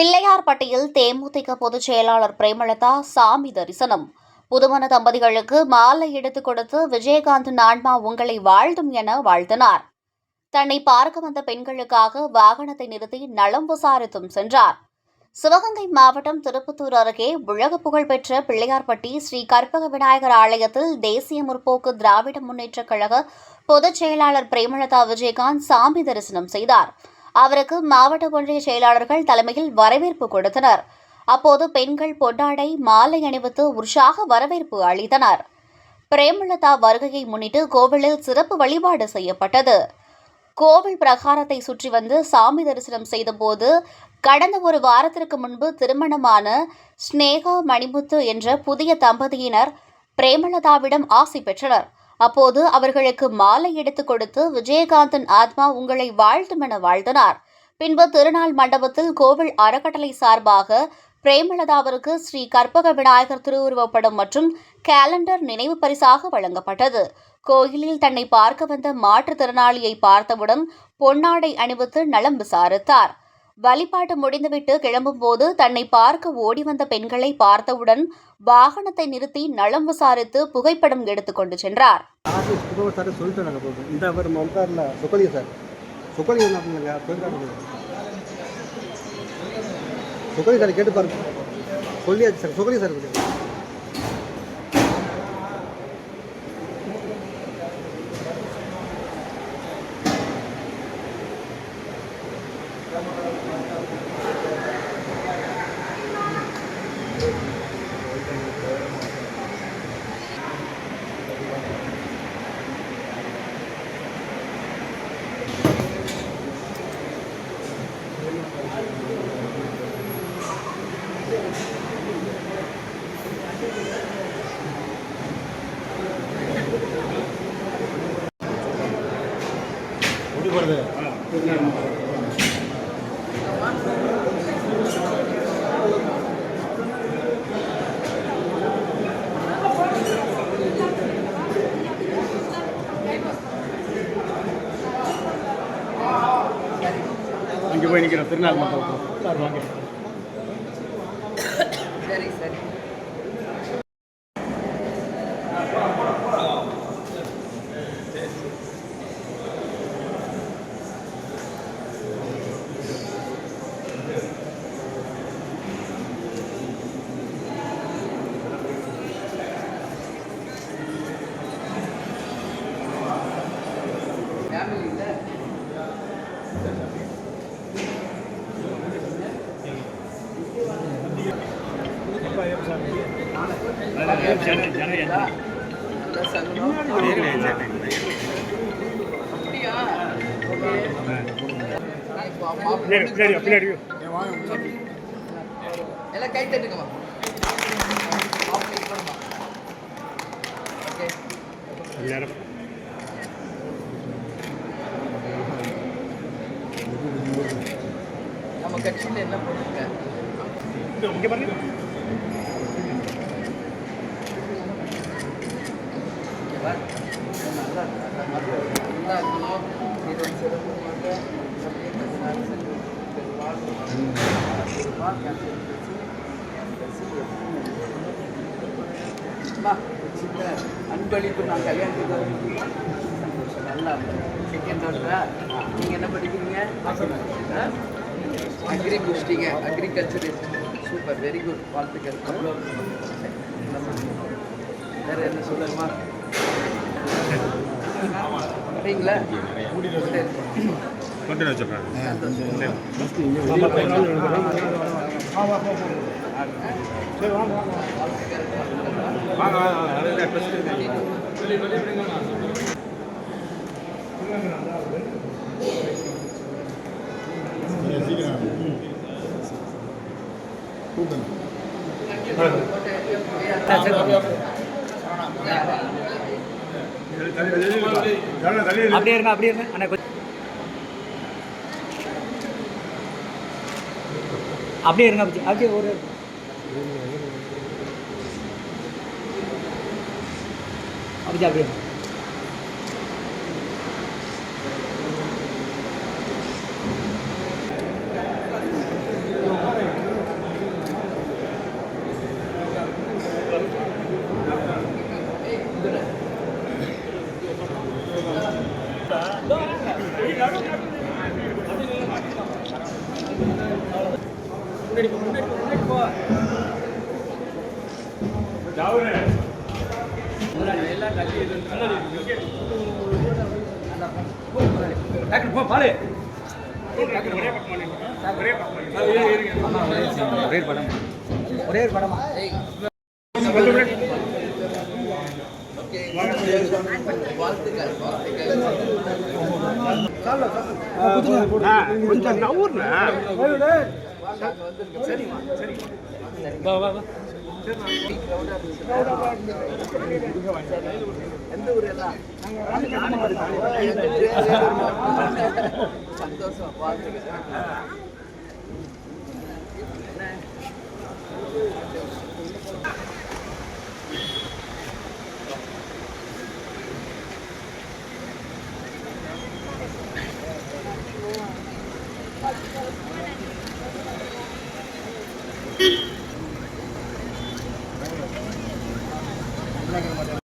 பிள்ளையார்பட்டியில் தேமுதிக பொதுச் செயலாளர் பிரேமலதா சாமி தரிசனம். புதுமண தம்பதிகளுக்கு மாலை எடுத்துக் கொடுத்து விஜயகாந்த் ஆன்மா உங்களை வாழ்த்தும் என வாழ்த்தினார். தன்னை பார்க்க வந்த பெண்களுக்காக வாகனத்தை நிறுத்தி நலம் விசாரித்தும் சென்றார். சிவகங்கை மாவட்டம் திருப்பத்தூர் அருகே உலக புகழ்பெற்ற பிள்ளையார்பட்டி ஸ்ரீ கற்பக விநாயகர் ஆலயத்தில் தேசிய முற்போக்கு திராவிட முன்னேற்றக் கழக பொதுச் செயலாளர் பிரேமலதா விஜயகாந்த் சாமி தரிசனம் செய்தார். அவருக்கு மாவட்ட ஒன்றிய செயலாளர்கள் தலைமையில் வரவேற்பு கொடுத்தனர். அப்போது பெண்கள் பொன்னாடை மாலை அணிவித்து உற்சாக வரவேற்பு அளித்தனர். பிரேமலதா வருகையை முன்னிட்டு கோவிலில் சிறப்பு வழிபாடு செய்யப்பட்டது. கோவில் பிரகாரத்தை சுற்றி வந்து சாமி தரிசனம் செய்தபோது கடந்த ஒரு வாரத்திற்கு முன்பு திருமணமான ஸ்னேகா மணிமுத்து என்ற புதிய தம்பதியினர் பிரேமலதாவிடம் ஆசி பெற்றனர். அப்போது அவர்களுக்கு மாலை எடுத்துக் கொடுத்து விஜயகாந்தன் ஆத்மா உங்களை வாழ்த்தும் என வாழ்த்தினார். பின்பு திருநாள் மண்டபத்தில் கோவில் அறக்கட்டளை சார்பாக பிரேமலதாவிற்கு ஸ்ரீ கற்பக விநாயகர் திருவுருவப்படம் மற்றும் கேலண்டர் நினைவு பரிசாக வழங்கப்பட்டது. கோயிலில் தன்னை பார்க்க வந்த மாற்றுத்திறனாளியை பார்த்தவுடன் பொன்னாடை அணிவித்து நலம் விசாரித்தார். வழிபாட்டு முடிந்துவிட்டு கிளம்பும்போது தன்னை பார்க்க ஓடி வந்த பெண்களை பார்த்தவுடன் வாகனத்தை நிறுத்தி நலம் விசாரித்து புகைப்படம் எடுத்துக்கொண்டு சென்றார். ஆஃபீஸ் சார் சொல்லிட்டு சார் சொக்கலிங்க என்ன பண்ணுங்க சொல்லிட்டாங்க சொக்கலி சார் கேட்டு பாருங்க சொல்லியாச்சு சார் சொக்கலி சார் வருது. இங்கே போய் நிற்கிறோம் திருநாள் மண்டபம் சார் வாங்க. பின்னாடி பின்னாடி எல்லாம் கை நம்ம கட்சியில் என்ன போட்டிருக்க இங்கே பாருங்க ஓகேவா நல்லா நல்லா இருக்கணும் இது ஒரு சிறப்பு வந்து அப்படியே பதினாறு செல்வம் பெருவாழ் பெருவாழ் அம்மா, சின்ன அன்பளிப்பு நான் கல்யாணத்துக்கு நல்லா செகண்ட் டாக்டரா நீங்கள் என்ன படிக்கிறீங்க அக்ரி முடிச்சிட்டீங்க அக்ரிகல்ச்சர் சூப்பர் வெரி குட் வாழ்த்துக்கள். அவ்வளோ வேறு என்ன சொல்லுமா சரிங்களா? கொண்டு வச்சுருக்காங்க அப்படியே இருங்க அப்படியே இருங்க. அண்ணா அப்படியே இருங்க அப்படியே அப்படியே ஒரு அப்படியே அப்படியே ஒரே படமா ஒரே படமா எந்த ஊர் எல்லாம் சந்தோஷம் வாழ்த்துக்கள்.